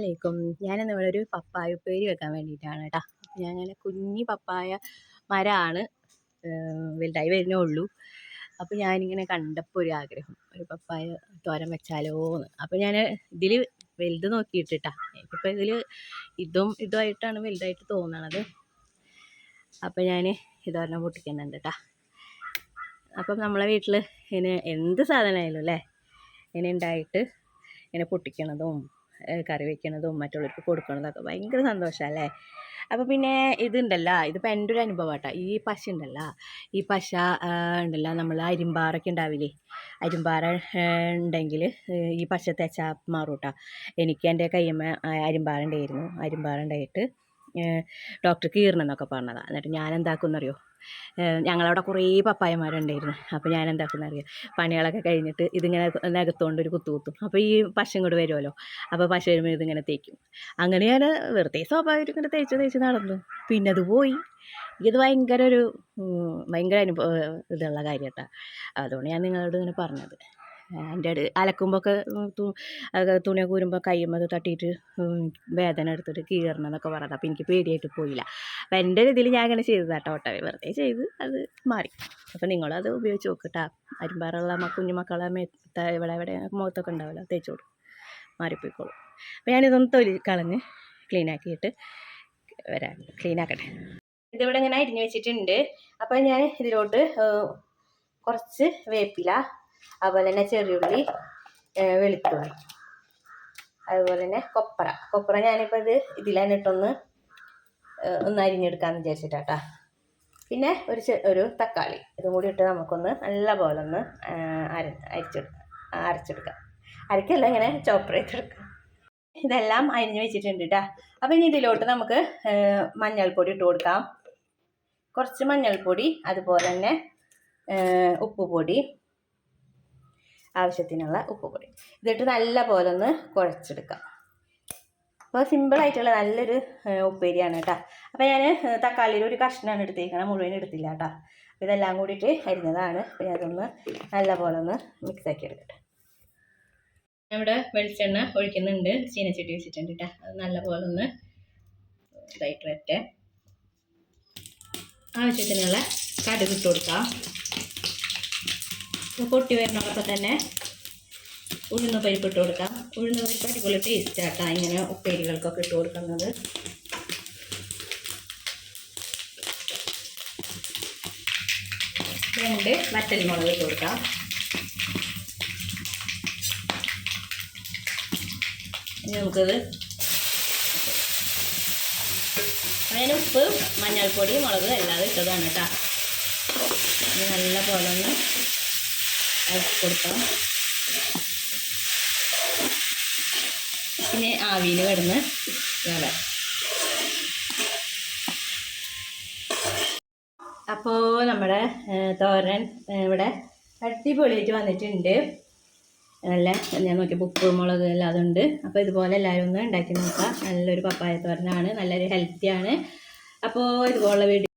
അലൈക്കും. ഞാനിന്ന് ഇവിടെ ഒരു പപ്പായ ഉപ്പേരി വെക്കാൻ വേണ്ടിയിട്ടാണ് കേട്ടോ ഞാൻ അങ്ങനെ കുഞ്ഞി പപ്പായ മരമാണ് വലുതായി വരുന്നേ ഉള്ളൂ. അപ്പോൾ ഞാനിങ്ങനെ കണ്ടപ്പോൾ ഒരു ആഗ്രഹം ഒരു പപ്പായ തോരൻ വെച്ചാലോ എന്ന് അപ്പോൾ ഞാൻ ഇതിൽ വലുത് നോക്കിയിട്ടിട്ടാ എനിക്കിപ്പോൾ ഇതിൽ ഇതും ഇതുമായിട്ടാണ് വലുതായിട്ട് തോന്നണത്. അപ്പോൾ ഞാൻ ഇതൊരെണ്ണം പൊട്ടിക്കുന്നുണ്ട് കേട്ടോ അപ്പം നമ്മളെ വീട്ടിൽ ഇങ്ങനെ എന്ത് സാധനമായാലും അല്ലേ ഇങ്ങനെ ഉണ്ടായിട്ട് ഇങ്ങനെ പൊട്ടിക്കണതും കറി വയ്ക്കണതും മറ്റുള്ളവർക്ക് കൊടുക്കണതൊക്കെ ഭയങ്കര സന്തോഷമല്ലേ അപ്പോൾ പിന്നെ ഇതുണ്ടല്ലോ ഇതിപ്പോൾ എന്റെ ഒരു അനുഭവം കേട്ടോ ഈ പശ ഉണ്ടല്ലോ ഈ പശ ഉണ്ടല്ലോ നമ്മൾ അരിമ്പാറൊക്കെ ഉണ്ടാവില്ലേ? അരിമ്പാറ ഉണ്ടെങ്കിൽ ഈ പശ തേച്ചാൽ മാറും കേട്ടോ എനിക്ക് എന്റെ കയ്യമ്മ അരിമ്പാറ ഉണ്ടായിരുന്നു. അരിമ്പാറ ഉണ്ടായിട്ട് ഏഹ് കീറണം എന്നൊക്കെ പറഞ്ഞതാണ് എന്നിട്ട് ഞാൻ എന്താക്കുന്നറിയോ ഞങ്ങളവിടെ കുറേ പപ്പായമാരുണ്ടായിരുന്നു അപ്പോൾ ഞാൻ എന്താക്കുന്നറിയോ പണികളൊക്കെ കഴിഞ്ഞിട്ട് ഇതിങ്ങനെ നികത്തോണ്ട് ഒരു കുത്തു കുത്തും. അപ്പോൾ ഈ പശ ഇങ്ങോട്ട് വരുമല്ലോ? അപ്പോൾ പശ വരുമ്പോൾ ഇതിങ്ങനെ തേക്കും. അങ്ങനെ ഞാൻ വെറുതെ സ്വാഭാവികമായിട്ട് ഇങ്ങനെ തേച്ച് തേച്ച് നടന്നു. പിന്നെ അത് പോയി. ഇത് ഭയങ്കര ഒരു ഭയങ്കര അനുഭവം ഇതുള്ള കാര്യം കേട്ടോ അതുകൊണ്ട് ഞാൻ നിങ്ങളോട് ഇങ്ങനെ പറഞ്ഞത്. അടു അലക്കുമ്പോഴൊക്കെ തുണി കൂരുമ്പോൾ കയ്യുമ്പോൾ തട്ടിയിട്ട് വേദന എടുത്തിട്ട് കീറണം എന്നൊക്കെ പറഞ്ഞത്. അപ്പോൾ എനിക്ക് പേടിയായിട്ട് പോയില്ല. അപ്പം എന്റെ ഒരു ഇതിൽ ഞാൻ അങ്ങനെ ചെയ്തത് കേട്ടോ. ഒട്ടവേ വെറുതെ ചെയ്ത് അത് മാറി. അപ്പോൾ നിങ്ങളത് ഉപയോഗിച്ച് നോക്കട്ടാ അരിമ്പാറുള്ള കുഞ്ഞു മക്കളെ മേത്ത ഇവിടെ ഇവിടെ മുഖത്തൊക്കെ ഉണ്ടാവില്ല തേച്ചോടും മാറിപ്പോയിക്കോളും. അപ്പോൾ ഞാനിതൊന്ന് തൊലി കളഞ്ഞ് ക്ലീനാക്കിയിട്ട് വരാം. ക്ലീൻ ആക്കട്ടെ ഇതിവിടെ ഇങ്ങനെ അരിഞ്ഞ് വെച്ചിട്ടുണ്ട്. അപ്പോൾ ഞാൻ ഇതിലോട്ട് കുറച്ച് വേപ്പില അതുപോലെ തന്നെ ചെറിയുള്ളി വെളുത്തുള്ളി. അതുപോലെ തന്നെ കൊപ്ര. കൊപ്പറ ഞാനിപ്പോൾ ഇത് ഇതിലാണ് ഒന്ന് അരിഞ്ഞെടുക്കാമെന്ന് വിചാരിച്ചിട്ടാട്ടാ. പിന്നെ ഒരു ഒരു തക്കാളി. ഇതും കൂടി ഇട്ട് നമുക്കൊന്ന് നല്ല പോലെ ഒന്ന് അര അരിച്ചെടുക്കാം അരച്ചെടുക്കാം. അരക്കല്ല ഇങ്ങനെ ചോപ്പർ ചെയ്തെടുക്കാം ഇതെല്ലാം അരിഞ്ഞ് വെച്ചിട്ടുണ്ട് കേട്ടോ അപ്പം ഇനി ഇതിലോട്ട് നമുക്ക് മഞ്ഞൾപ്പൊടി ഇട്ട് കൊടുക്കാം. കുറച്ച് മഞ്ഞൾപ്പൊടി അതുപോലെ തന്നെ ഉപ്പ് ഉപ്പുപൊടി ആവശ്യത്തിനുള്ള ഉപ്പുപൊടി. ഇതിട്ട് നല്ല പോലെ ഒന്ന് കുഴച്ചെടുക്കാം. അപ്പോൾ സിമ്പിളായിട്ടുള്ള നല്ലൊരു ഉപ്പേരിയാണ് കേട്ടോ. അപ്പോൾ ഞാൻ തക്കാളിയിൽ ഒരു കഷ്ണമാണ് എടുത്തേക്കണം. മുഴുവൻ എടുത്തില്ല കേട്ടോ. അപ്പോൾ ഇതെല്ലാം കൂടിയിട്ട് അരിഞ്ഞതാണ്. അപ്പോൾ ഞാൻ അതൊന്ന് നല്ല പോലെ ഒന്ന് മിക്സ് ആക്കി എടുക്കട്ടെ. ഇവിടെ വെളിച്ചെണ്ണ ഒഴിക്കുന്നുണ്ട്. ചീനച്ചട്ടി വെച്ചിട്ടുണ്ട് കേട്ടോ. അത് നല്ല പോലെ ഒന്ന് ഇതായിട്ട് വരട്ടെ. ആവശ്യത്തിനുള്ള കടുക് ഇട്ട് കൊടുക്കാം. പൊട്ടി വരുന്നതൊക്കെ തന്നെ ഉഴുന്ന് പരിപ്പ് ഇട്ട് കൊടുക്കാം. ഉഴുന്ന് പരിപ്പ് അടിപൊളി ടേസ്റ്റാട്ടാ ഇങ്ങനെ ഉപ്പേരികൾക്കൊക്കെ ഇട്ട് കൊടുക്കുന്നത്. രണ്ട് വറ്റൽമുളക് ഇട്ട് കൊടുക്കാം. നമുക്കത് അതിന് ഉപ്പ് മഞ്ഞൾപ്പൊടി മുളക് അല്ലാതെ ഇട്ടതാണ് കേട്ടോ. നല്ല പോലെ ഒന്ന് കൊടുക്കാം. പിന്നെ ആവിയിൽ കിടന്ന് വേറെ അപ്പോൾ നമ്മുടെ തോരൻ ഇവിടെ അടിപൊളിയായിട്ട് വന്നിട്ടുണ്ട്. നല്ല ഞാൻ നോക്കിയപ്പോൾ ഉപ്പ് മുളക് എല്ലാം അതുണ്ട്. അപ്പോൾ ഇതുപോലെ എല്ലാവരും ഒന്ന് ഉണ്ടാക്കി നോക്കാം. നല്ലൊരു പപ്പായ തോരനാണ് നല്ലൊരു ഹെൽത്തിയാണ് അപ്പോൾ ഇതുപോലുള്ള വീഡിയോ